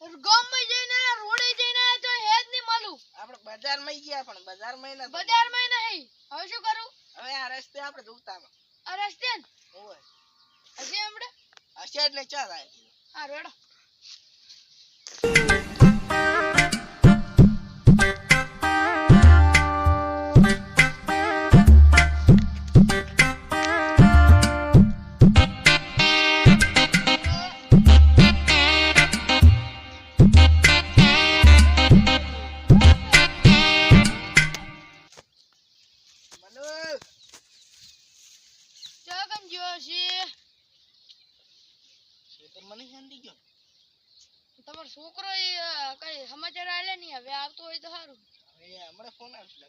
ગામમાં જઈને રોડે જઈને તો હેજ નહીં મળું. આપણે બજારમાં ગયા પણ બજારમાં નતો. બજારમાં નહીં. હવે શું કરું? હવે આ રસ્તે આપણે દુખતામાં આ રસ્તે ને? ઓય. હજી આપણે હશે ને ચાલ આય. આ રેડો છોકરો કઈ સમાચાર આલે નહીં? હવે આવતો હોય તો સારું હમણાં ફોન આવશે.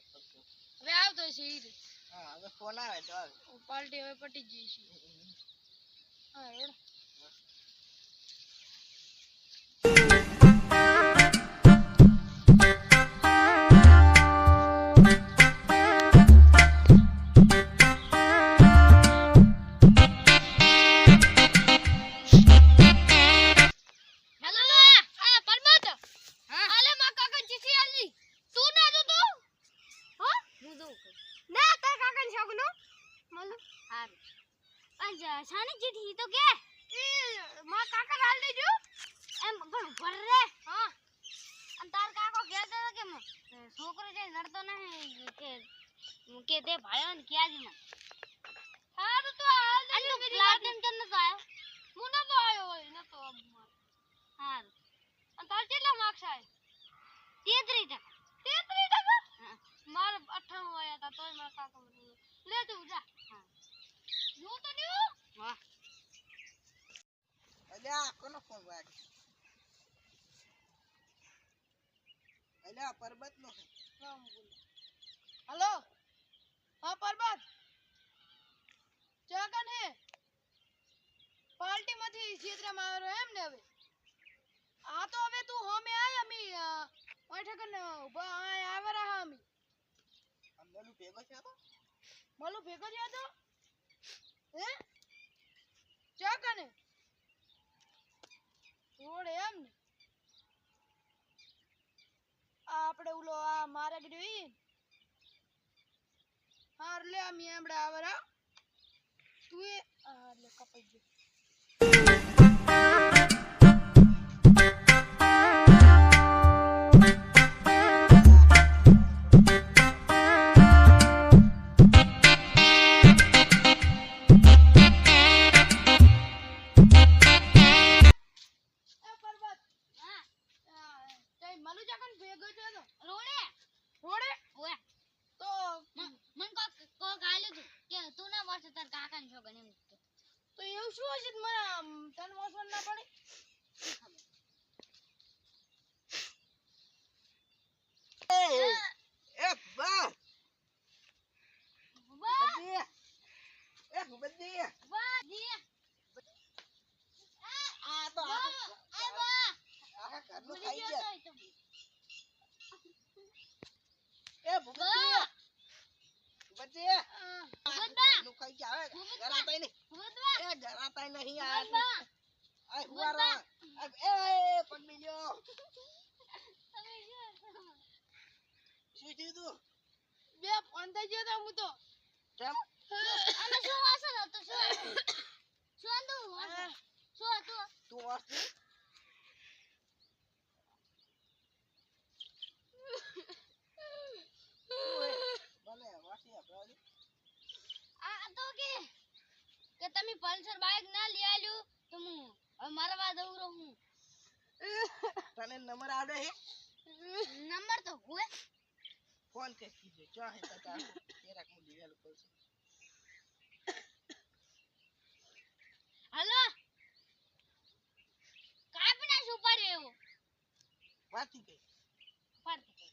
હવે આવતો છે ઈ રીતે. હા હવે ફોન આવે તો આવે. પાર્ટી હવે પટી છે હા રેડો અંજા સાની ચીઠી તો કે. એ માં કાકા હાલ દેજો. એમ પણ ભર રે. હા. અને તાર કાકો કહેતો હતો કે છોકરો જે નડતો નહીં કે કે તે ભાઈઓ ને ક્યાં જ ના હારું તો હાલ દે અને પ્લાટ એમ કેમ નતો આયો? હું નતો આયો હોય નતો હારું. અને તાર કેટલા માર્ક્સ આય? 33 ટકા. 33 ટકા મારે 98 આયા હતા તોય મારા કાકા મને લે તું જા હા જો તો લ્યો હા અલ્યા કોનો ફોન વાગે અલ્યા પરબત નો હેલો હા પરબત જગન હે ક્ષેત્રમાં આવ્યો એમ ને હવે? આ તો હવે તું હોમે આય અમી ઓય ઊભા આય આવે રહા અમી અંદરનું ભેગો છે તો? મલો ભેગો થયો તો? હે? જગન રોડ એમ ને. આપણે ઓલો આ મારે ગયો ઈ? હાર લે અમી આવે આવરા તું એ લે કપાઈ ગયો. તો શું હશે મને આમ તને વાસણ ના પડે? ખાઈ જાવે ઘર તો. ઈ એ તો બધી બધી આ, આ ભૂતબા. ઘરનું ખાઈ ગયા હવે ગરાતાય નહીં ભૂતવા એ ગરાતાય નહીં આ ભૂતવા આ હુવારો એ પગડી ગયો તમે શું શું થયું તું બે ફોન થઈ ગયો તો હું તો કેમ અને શું વાસણ હતું શું હતું શું હતું વાસણ? શું હતું તું વાંચતી ભલે વાંચી આપણે આવજે. આ તો કે કે તમે પલ્સર બાઇક ના લઈ આલ્યું તો હું હવે મરવા દઉં રહું હું તને નંબર આવડે હે નંબર તો હોય ફોન કે કીધે ચા હે તાતા તેરાક મુ દિવેલ પડશે હાલો કાપી ના શું પડ્યો એવો વાંચી ગઈ પડતી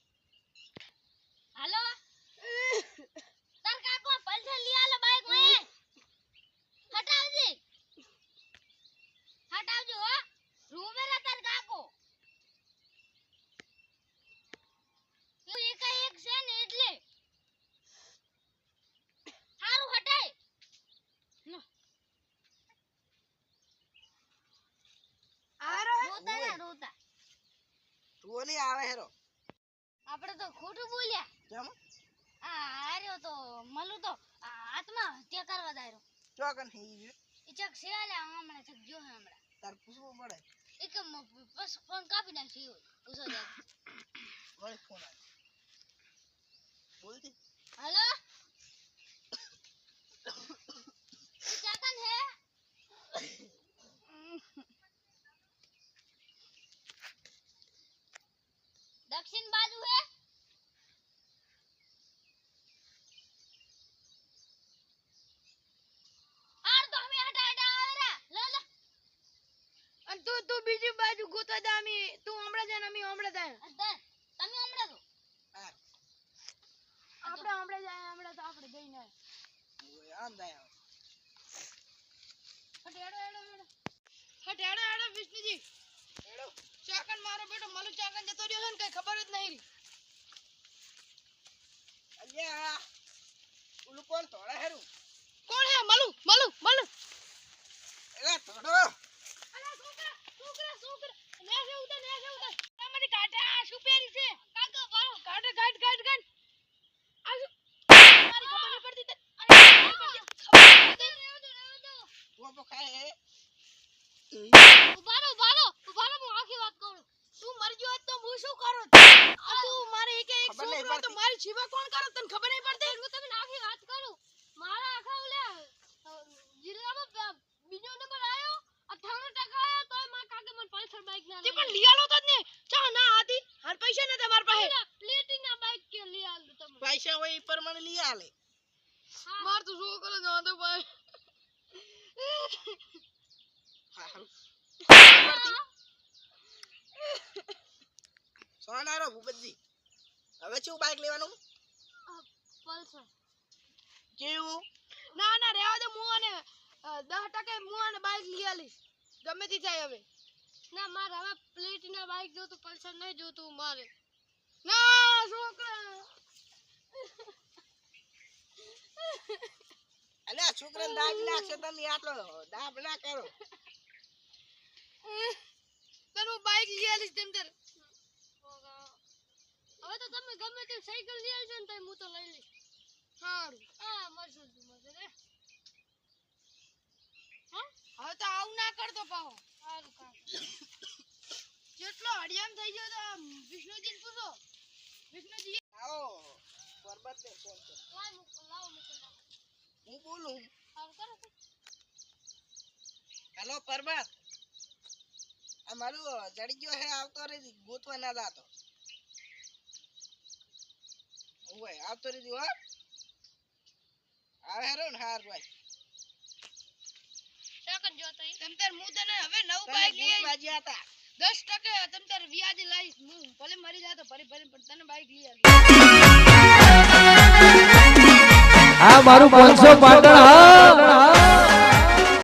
હાલો તાર કાકો પલ્સર લઈ આલો બાઇકમાં હટાવજે હટાવજો હો રૂમેરા તાર કાકો તું એક એક છે ને એટલે હારું હટાય નો આરો રોતા ના રોતા નહીં આવે હેરો. આપણે તો ખોટું બોલ્યા. કેમ? આ આર્યો તો મલુ તો આત્મા હત્યા કરવા દાયરો. ચોકન હી ઈ ચક શિયાલે હમણાં ચક જો હે હમણાં. તાર પૂછવું પડે. એક બસ ફોન કાપી નાખી પૂછો જાય વળી ફોન આવે બોલતી. हेलो दक्षिण बाजू है आर तो हमें हटा हटा आ रहा ला ला અને તું તું બીજી બાજુ ગોતવા દે અમે તું હમણાં જાય ને અમે હમણાં જાય अदर તમે હમણાં દો હા આપણે હમણાં જાય હમણાં તો આપણે જઈને આવીએ. ઓય, આમ જાય આમ. હટ હેડો હેડો હેડો હટ હેડો હેડો વિષ્ણુજી હેડો. ચાકન મારો બેટો મલુ ચાકન જતો રહ્યો છે ને કઈ ખબર જ નહીં રહી. અલ્યા ઓલું કોણ તોડા હેરું? કોણ હે? મલુ મલુ મલુ. એલા તોડો અલા છોકરા છોકરા છોકરા. નેસે ઉતર નેસે ઉતર. આમાંથી કાઢે આ શું પહેરી છે? કાકા બારો કાઢે કાઢ કાઢ કાઢ આ શું? મારી ખબર નહીં પડતી. તને. અરે ખબર નહીં પડતી. પોપો ખાય હે. ઉભારો ઉભારો ઉભારો હું આખી વાત કરું તું મરી ગયો હોત તો હું શું કરું આ તું મારે એક એક ખબર નહીં છોકરો તો પડતી. મારી જીવા કોણ કરે તને ખબર નહીં પડતી? હું તમને આખી વાત કરું. મારા આખા ઓલે જિલ્લામાં બીજો નંબર આવ્યો અઠ્ઠાણું ટકા આવ્યો તોય મારા કાકે મને પલ્સર બાઇક ના તે પણ લિયાલો તો જ ને ચા ના હતી હર પૈસા નતા મારા પાસે. પ્લેટિંગ ના બાઇક કે લઈ આલું તમે? પૈસા હોય એ પ્રમાણે લઈ આલે. માર તો છોકરો જ વાંધો ભાઈ? સોના રો સોનારો ભૂપતજી હવે શું બાઈક લેવાનું? પલ્સર કેવું ના ના રહેવા દો હું અને દસ ટકે હું અને બાઈક લઈ આલીશ. ગમે તે જાય હવે. ના મારે હવે પ્લેટિના ના બાઇક જોતું પલ્સર નહીં જોતું મારે. ના છોકરા. અલે છોકરાને દાબ છે તમે આટલો દાબ ના કરો. તને હું બાઈક લઈ આલીશ તેમ તાર. હવે તો તમે ગમે તે સાયકલ લઈ આવજો ને તો હું તો લઈ લઈશ. સારું હા મરશું તું મરશે હવે તો આવું ના કરતો પાહો. સારું કાકા. જેટલો હડિયામ થઈ ગયો તો આમ પૂછો. વિષ્ણુજી. આવો પરબત ને ફોન કરો. લાવ મૂકો લાવો હું બોલું? સારું કરો હેલો પરબત. આ મારું જડી ગયો હે આવતો રે ગોતવા ના જાતો. ઓય આવતો રે હો. આવે હેરો ને હાર ભાઈ. તમ તાર હું તને હવે નવું બાઈક લઈ જ્યાં હતા દસ ટકે તમ તાર વ્યાજ લાવીશ હું ભલે મરી જાતો ભલે ભલે પણ તને બાઈક લઈ આવી આ મારું પાંચસો પાટણ હા.